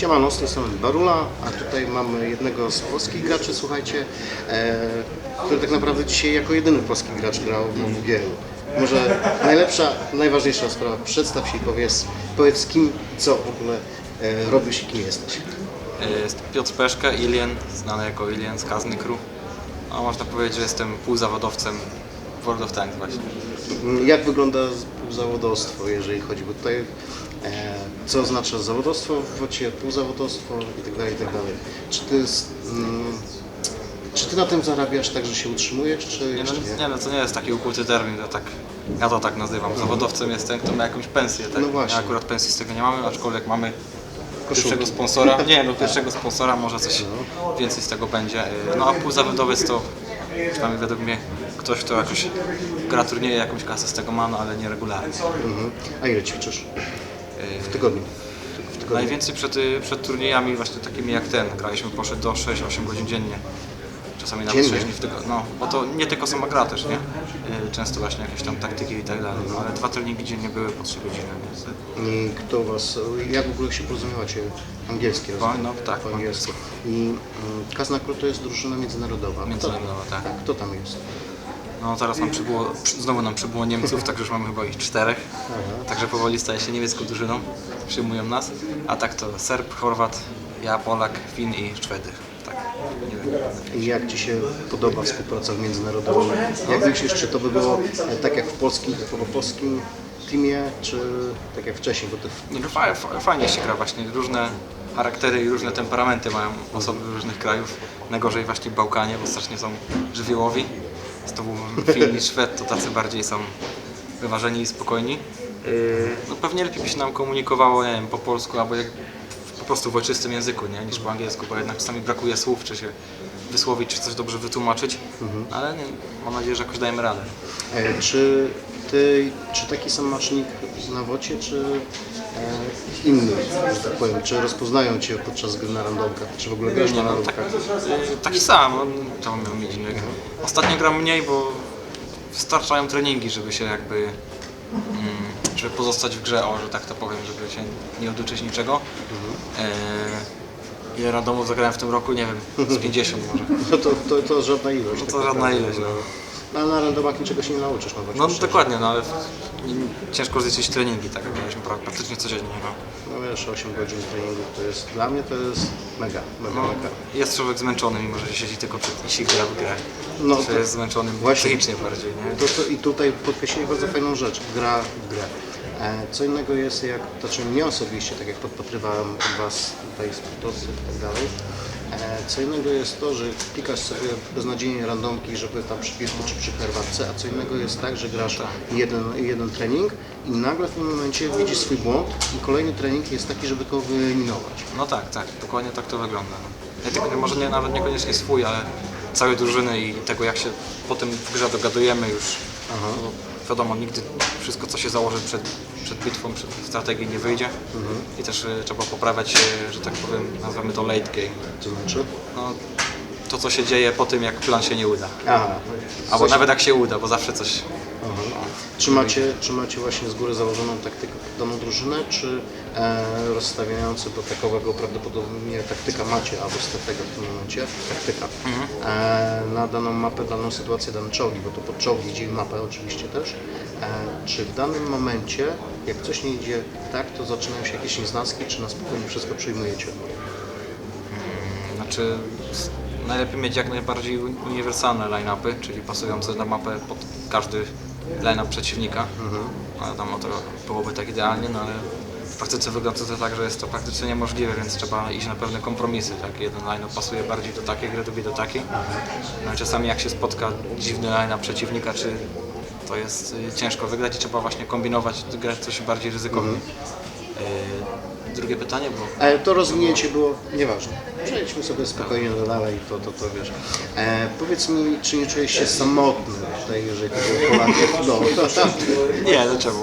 Siemano, z tej strony Barula, a tutaj mamy jednego z polskich graczy, słuchajcie, e, który tak naprawdę dzisiaj jako jedyny polski gracz grał w WGL. Może najlepsza, najważniejsza sprawa, przedstaw się i powiedz, powiedz kim, co w ogóle e, robisz i kim jesteś. Jest Piotr Peszka, Ilien, znany jako Ilien z Kazny Crew. A można powiedzieć, że jestem półzawodowcem w World of Tanks właśnie. Jak wygląda zawodowstwo, jeżeli chodzi, bo tutaj e, co oznacza zawodowstwo w wocie, półzawodowstwo i tak dalej, i tak dalej. Czy mm, czy ty na tym zarabiasz tak, że się utrzymujesz, czy Nie no, jeszcze nie, no to nie jest taki ukuty termin, to tak, ja to tak nazywam. Zawodowcem jest ten, kto ma jakąś pensję. Tak? No właśnie. Ja akurat pensji z tego nie mamy, aczkolwiek mamy Koszulki. pierwszego sponsora. Nie, no pierwszego sponsora może coś więcej z tego będzie. No a półzawodowiec to przynajmniej według mnie ktoś, kto jakoś gra turnieje, jakąś kasę z tego ma, no ale nie regularnie. Mhm. A ile ćwiczysz? W tygodniu. W tygodniu. Najwięcej przed, przed turniejami właśnie takimi jak ten. Graliśmy poszedł do 6-8 godzin dziennie. Czasami nawet Dziennie? 6 dni w tygodniu. No, bo to nie tylko sama gra też, nie? Y, Często właśnie jakieś tam taktyki i tak dalej. No, ale dwa treningi dziennie były po 3 godziny. Więc... I kto was, jak w ogóle się porozumiewacie? Angielskie Po- rozumiem? no, tak, po angielsku. I mm, Kazna Crew to jest drużyna międzynarodowa. Kto- Międzynarodowa, tak. Kto tam jest? No teraz nam przybyło, przy- znowu nam przybyło Niemców, także już mamy chyba ich czterech. Także powoli staje się niemiecką drużyną, przyjmują nas. A tak to Serb, Chorwat, ja, Polak, Fin i Szwedy. Tak, nie wiem. I jak Ci się podoba współpraca międzynarodowa? Jak myślisz, czy to by było e, tak jak w polskim, w polskim teamie, czy tak jak wcześniej? Bo ty Nie, no fa- fa- Fajnie się gra właśnie, różne charaktery i różne temperamenty mają osoby różnych krajów. Najgorzej właśnie w Bałkanie, bo strasznie są żywiołowi. Z tobą Fin i Szwed to tacy bardziej są wyważeni i spokojni. Yy, No pewnie lepiej by się nam komunikowało, nie wiem, po polsku albo jak po prostu w ojczystym języku, nie? niż po angielsku, bo jednak czasami brakuje słów, czy się wysłowić, czy coś dobrze wytłumaczyć. Ale nie, mam nadzieję, że jakoś dajemy radę. E, Czy ty, czy taki sam macznik na wocie, czy e, inny, że tak powiem, czy rozpoznają cię podczas gry na randomkach, czy w ogóle grasz na Nie, no, randomkach? tak, taki sam, on to miał mieć innego. Ostatnio gram mniej, bo wystarczają treningi, żeby się jakby, mm, żeby pozostać w grze, o, że tak to powiem, żeby się nie oduczyć niczego. E, ile randomów zagrałem w tym roku? Nie wiem, z 50 może. No to, to, to żadna ilość. No to tak żadna naprawdę. ilość, no. No, ale na randomach niczego się nie nauczysz. No szczerze. dokładnie, no ale ciężko zliczyć treningi, tak, graliśmy pra- praktycznie codziennie. No. No wiesz, 8 godzin treningu to jest, dla mnie to jest mega, mega, No, mega. jest człowiek zmęczony, mimo że siedzi tylko przed i się gra w grę. No No, to- jest zmęczony Właśnie. psychicznie bardziej, nie? To, to, I tutaj podkreślili bardzo fajną rzecz, gra w grę. E, Co innego jest jak, to znaczy mnie osobiście, tak jak podpatrywałem Was tutaj sportowców i tak dalej, co innego jest to, że klikasz sobie beznadziejnie randomki, żeby tam przy piwku czy przy herbatce, a co innego jest tak, że grasz jeden, jeden trening i nagle w pewnym momencie widzisz swój błąd i kolejny trening jest taki, żeby go wyeliminować. No tak, tak, dokładnie tak to wygląda. No. Ja tylko, może nie, nawet niekoniecznie swój, ale całej drużyny i tego jak się potem w grze dogadujemy już. No, wiadomo, nigdy wszystko co się założy przed, przed bitwą, przed strategią nie wyjdzie. I też e, trzeba poprawiać, że tak powiem, nazwijmy to late game. To znaczy? No, to co się dzieje po tym jak plan się nie uda. Aha. Albo Coś- nawet jak się uda, bo zawsze coś... Czy macie, czy macie właśnie z góry założoną taktykę pod daną drużynę, czy e, rozstawiający do takowego prawdopodobnie taktyka macie, albo stratega w tym momencie, taktyka, e, na daną mapę, daną sytuację, dane czołgi, bo to pod czołgi dzieli mapę oczywiście też. E, czy w danym momencie, jak coś nie idzie tak, to zaczynają się jakieś nieznaski, czy na spokojnie wszystko przyjmujecie? Znaczy, s- najlepiej mieć jak najbardziej uniwersalne line-upy, czyli pasujące na mapę pod każdy line-up przeciwnika. Ale tam to byłoby tak idealnie, no ale w praktyce wygląda to tak, że jest to praktycznie niemożliwe, więc trzeba iść na pewne kompromisy. Tak? Jeden line-up pasuje bardziej do takiej gry, drugi do takiej. No i czasami jak się spotka dziwny line-up przeciwnika, czy to jest y, ciężko wygrać i trzeba właśnie kombinować, grać coś bardziej ryzykownie. Y, drugie pytanie było... E, to rozwinięcie było nieważne. Przejdźmy sobie spokojnie do dalej, to, to, to wiesz. E, powiedz mi, czy nie czujesz się samotny tutaj, jeżeli chodzi o Polaków? No, to, to, Nie, dlaczego?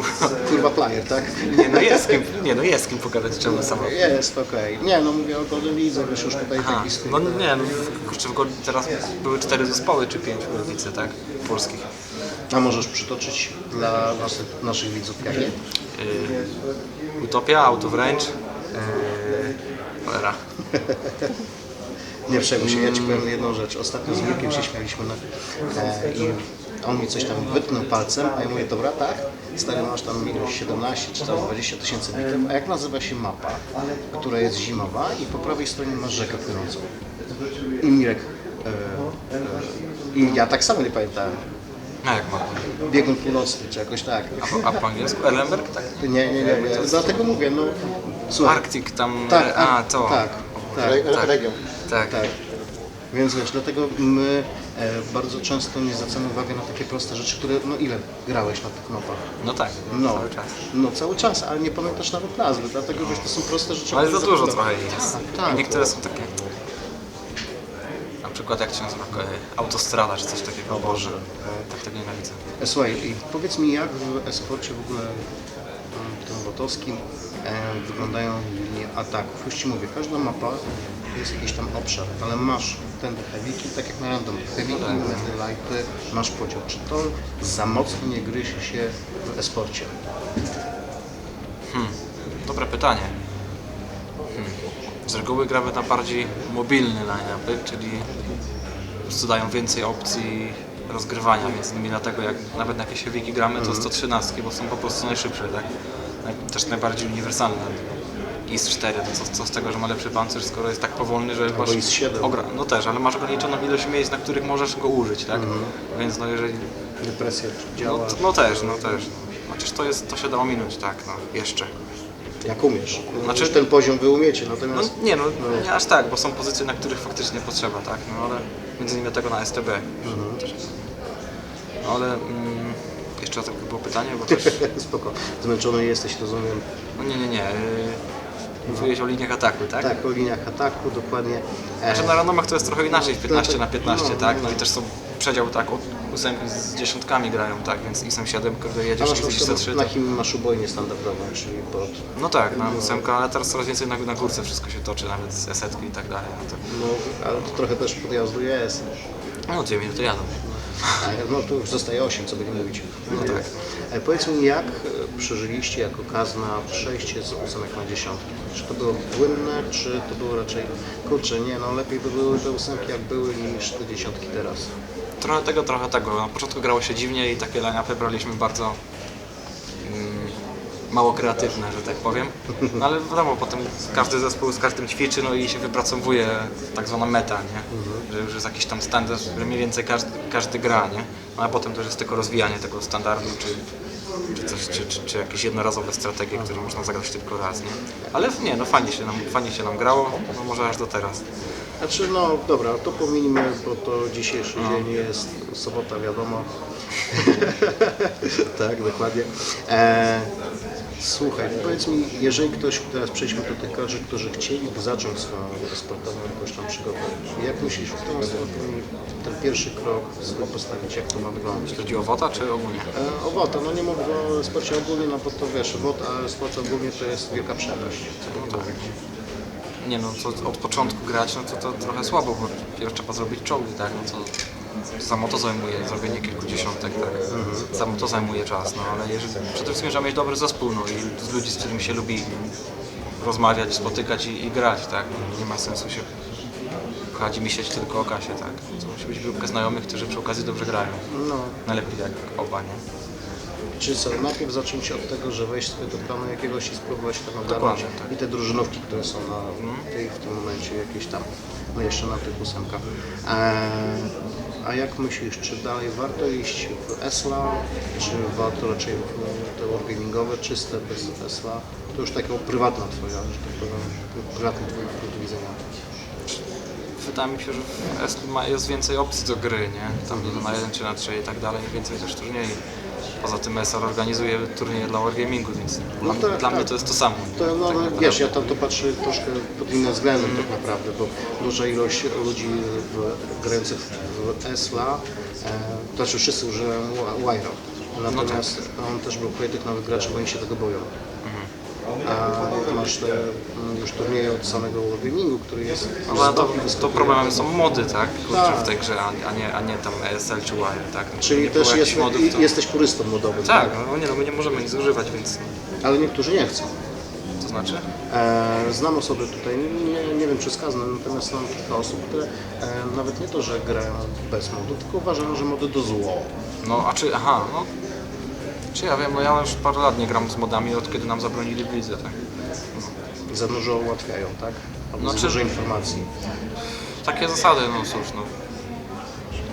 kurwa player, tak? Nie no jest kim, nie no jest kim pogadać czemu samo. Jest, okej. Nie, no mówię o Golden Lidze, wiesz, już tutaj Aha, taki no nie, no kurczę, w Gol- teraz były cztery zespoły czy pięć w tak? Polskich. A możesz przytoczyć dla naszych, naszych widzów jakie? Yy, Utopia, of Range, Eee. Nie przejmuj się, ja Ci powiem jedną rzecz. Ostatnio z Mirkiem się śmialiśmy na, e, i on mi coś tam wytknął palcem, a ja mówię, dobra, tak, stary, masz tam ilość 17 czy tam 20 tysięcy bitew, a jak nazywa się mapa, która jest zimowa i po prawej stronie masz rzekę płynącą. I Mirek, e, e, i ja tak samo nie pamiętałem, No jak ma? biegun północny czy jakoś tak. A po, a po angielsku? Erlenberg? Tak. Nie, nie, nie, nie. dlatego mówię, no, słuchaj. Arctic tam... Tak, a, a, to. tak, tak, Re- tak. Region. Tak. Tak. Więc wiesz, dlatego my e, bardzo często nie zwracamy uwagi na takie proste rzeczy, które, no ile grałeś na tych mapach? No tak, No, cały czas. no cały czas, ale nie pamiętasz nawet nazwy, dlatego wiesz, to są proste rzeczy. Ale za które dużo zapominamy. trochę jest. Tak, tak. Niektóre są takie... Na przykład jak się nazywa? e, Autostrada czy coś takiego. O Boże. Tak tego nienawidzę. E, Słuchaj, powiedz mi, jak w esporcie w ogóle e, tym botowskim e, wyglądają linie ataków? Już Ci mówię, każda mapa jest jakiś tam obszar, ale masz ten heavy, tak jak na random, heavy, No tak. medy, lighty, masz podział. Czy to za mocno nie gryzie się w esporcie? Dobre pytanie. Z reguły gramy na bardziej mobilny line-upy, czyli po prostu dają więcej opcji rozgrywania, między innymi dlatego jak nawet na jakieś heaviki gramy to 113, bo są po prostu najszybsze, tak? Też najbardziej uniwersalne. IS 4, to co, co z tego, że ma lepszy pancerz, skoro jest tak powolny, że masz... IS 7. Ogra... No też, ale masz ograniczoną ilość miejsc, na których możesz go użyć, tak? Więc no jeżeli... Depresja No, działa t- no też, no też. Chociaż to jest, to się da ominąć, tak, no, jeszcze. Jak umiesz. Znaczy- Znaczy ten poziom wy umiecie, No natomiast nie no, nie aż tak, bo są pozycje, na których faktycznie potrzeba, tak, no ale między innymi tego na STB. Jest. No ale mm, jeszcze raz było pytanie, bo też, spoko. Zmęczony jesteś, rozumiem. no nie, nie, nie, yy, mówiłeś o liniach ataku, tak? Tak, o liniach ataku, dokładnie. E, Znaczy na randomach to jest trochę inaczej, w 15 na 15, No, tak, no. no i też są przedział, tak, od ósemki z dziesiątkami grają, tak, więc ISM 7, który a jedziesz masz na, widzisz przykład C3, na chimii masz ubojnię standardową, czyli pod... No tak, na ósemkę, ale teraz coraz więcej na, na górce wszystko się toczy, nawet z esetki i tak dalej, no to... No, ale to trochę też podjazdu jest. No dwie minuty jadą. A, No to już zostaje 8, co by nie mówić. No tak. E, Powiedz mi, jak e, przeżyliście jako kazna przejście z ósemek na dziesiątki? Czy to było płynne, czy to było raczej, kurczę, nie, no lepiej by były te ósemki jak były niż te dziesiątki teraz. Trochę tego, trochę tego. Na początku grało się dziwnie i takie line-upy braliśmy bardzo mm, mało kreatywne, że tak powiem. No ale wiadomo, potem każdy zespół z każdym ćwiczy no i się wypracowuje tak zwana meta, nie? Że już jest jakiś tam standard, że mniej więcej każdy, każdy gra, nie? No a potem to już jest tylko rozwijanie tego standardu, czy, czy, coś, czy, czy, czy jakieś jednorazowe strategie, które można zagrać tylko raz, nie? Ale nie, no fajnie się nam, fajnie się nam grało, no może aż do teraz. Znaczy, no dobra, to pominimy, bo to dzisiejszy No. dzień jest sobota, wiadomo. tak, dokładnie. E, słuchaj, powiedz mi, jeżeli ktoś, teraz przejdźmy do tych graczy, którzy chcieliby zacząć swoją sportową jakąś tam przygodę, jak myślisz, w którą stronę powinni ten pierwszy krok sobie postawić, jak to ma wyglądać? Chodzi o WOTA czy ogólnie? E, o WOTA, no nie mówię o sporcie ogólnie, no bo to wiesz, WOT, a sport ogólnie to jest wielka przepaść. co mówić. Nie no, to od początku grać, no to, to trochę słabo, bo pierw trzeba zrobić czołgi, tak, no to samo to zajmuje, zrobienie kilku dziesiątek, tak, samo to zajmuje czas, no ale jeżeli, przede wszystkim trzeba mieć dobry zespół, no i z ludzi, z którymi się lubi rozmawiać, spotykać i, i grać, tak, nie ma sensu się pchać i myśleć tylko o kasie, tak, to musi być grupka znajomych, którzy przy okazji dobrze grają, No, najlepiej jak oba, nie? Czy co, najpierw zacząć od tego, że wejść sobie do planu jakiegoś i spróbować tam ogarnąć Dokładnie, tak. i te drużynówki, które są na tej, w tym momencie jakieś tam, no jeszcze na tych ósemkach. Eee, a jak myślisz, czy dalej warto iść w ESLA, czy warto raczej w te wargamingowe, czyste, bez ESLA? To już taka prywatna twoja, że tak powiem, prywatny twój punkt widzenia. Wydaje mi się, że w ESL ma- jest więcej opcji do gry, nie? Tam na 1 czy na 3 i tak dalej, więcej też turniejów. Poza tym ESL organizuje turnieje dla Wargamingu, więc No dla, tak, dla mnie tak. to jest to samo. To, no, tak no, naprawdę. wiesz, ja tam to patrzę troszkę pod innym względem tak naprawdę, bo duża ilość ludzi w, grających w ESLA, e, to znaczy wszyscy używają Wire. Natomiast on też blokuje tych nowych graczy, bo oni się tego boją. A mm, już turnieje od samego Wargamingu, który jest No, to, to problemem są mody, tak? Tak. w tej grze, a, nie, a nie tam ESL czy Wire, tak? No, Czyli też jest, modów, to... jesteś purystą modowym. Tak, no nie, no my nie możemy nic używać, więc Ale niektórzy nie chcą. To znaczy? E, znam osoby tutaj, nie, nie wiem czy skazane, natomiast znam kilka osób, które e, nawet nie to, że grają bez modu, tylko uważają, że mody to zło. No, a czy, aha, no. Czy ja wiem, no ja już parę lat nie gram z modami, od kiedy nam zabronili w lidze, tak? Za dużo ułatwiają, tak? Albo No, za czy- dużo informacji. Takie zasady, no cóż, no.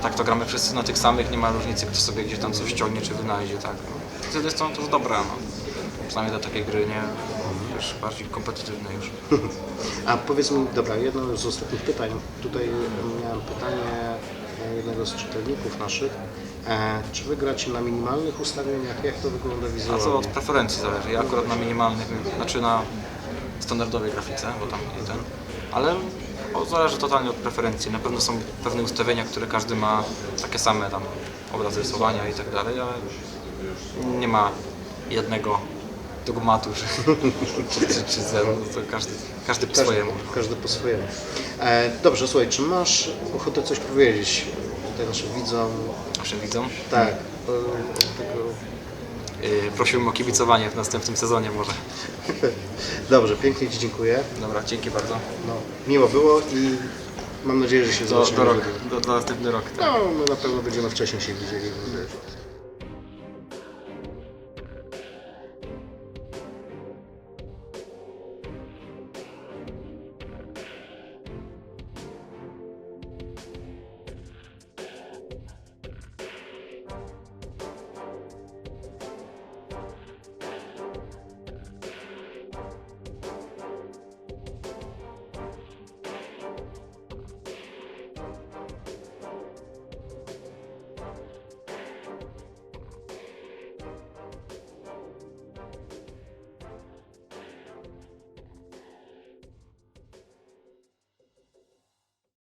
Tak to gramy wszyscy na tych samych, nie ma różnicy, kto sobie gdzieś tam coś ściągnie czy wynajdzie, tak. No. Z jednej strony to jest dobre, no. Przynajmniej dla takiej gry, nie? Wiesz, bardziej kompetytywnej już. A powiedz mi, dobra, jedno z ostatnich pytań. Tutaj miałem pytanie e, jednego z czytelników naszych. E, czy wy gracie na minimalnych ustawieniach? Jak to wygląda A to wizualnie? od preferencji zależy. Ja akurat na minimalnych, znaczy na standardowej grafice, bo tam i ten, ale o, zależy totalnie od preferencji. Na pewno są pewne ustawienia, które każdy ma takie same tam obrazy rysowania i tak dalej, ale nie ma jednego dogmatu, czy, czy, czy, czy zero, to każdy, każdy po Każdy, swojemu. każdy po swojemu. E, dobrze, słuchaj, czy masz ochotę coś powiedzieć tutaj naszym widzom? Naszym widzom. Tak, tego... Yy, prosiłbym o kibicowanie w następnym sezonie może. Dobrze, pięknie Ci dziękuję. Dobra, dzięki bardzo. No, miło było i mam nadzieję, że się Do, zobaczymy. do, rok, do, do następny rok. Tak. No, my na pewno będziemy wcześniej się widzieli.